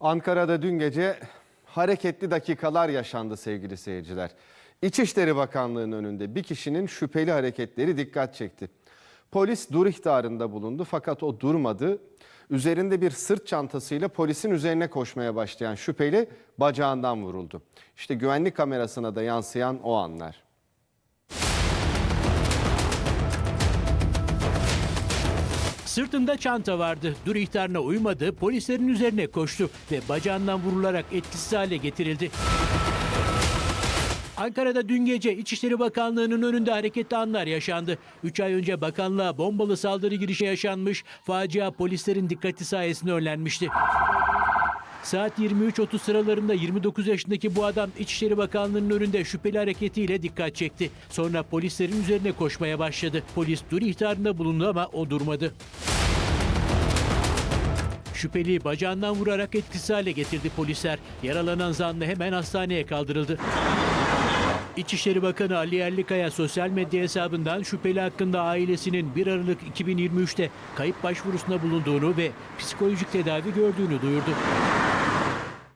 Ankara'da dün gece hareketli dakikalar yaşandı sevgili seyirciler. İçişleri Bakanlığı'nın önünde bir kişinin şüpheli hareketleri dikkat çekti. Polis dur ihtarında bulundu fakat o durmadı. Üzerinde bir sırt çantasıyla polisin üzerine koşmaya başlayan şüpheli bacağından vuruldu. İşte güvenlik kamerasına da yansıyan o anlar. Sırtında çanta vardı. Dur ihtarına uymadı, polislerin üzerine koştu ve bacağından vurularak etkisiz hale getirildi. Ankara'da dün gece İçişleri Bakanlığı'nın önünde hareketli anlar yaşandı. 3 ay önce bakanlığa bombalı saldırı girişi yaşanmış, facia polislerin dikkati sayesinde önlenmişti. Saat 23.30 sıralarında 29 yaşındaki bu adam İçişleri Bakanlığı'nın önünde şüpheli hareketiyle dikkat çekti. Sonra polislerin üzerine koşmaya başladı. Polis dur ihtarında bulundu ama o durmadı. Şüpheli bacağından vurarak etkisiz hale getirdi polisler. Yaralanan zanlı hemen hastaneye kaldırıldı. İçişleri Bakanı Ali Yerlikaya sosyal medya hesabından şüpheli hakkında ailesinin 1 Aralık 2023'te kayıp başvurusunda bulunduğunu ve psikolojik tedavi gördüğünü duyurdu.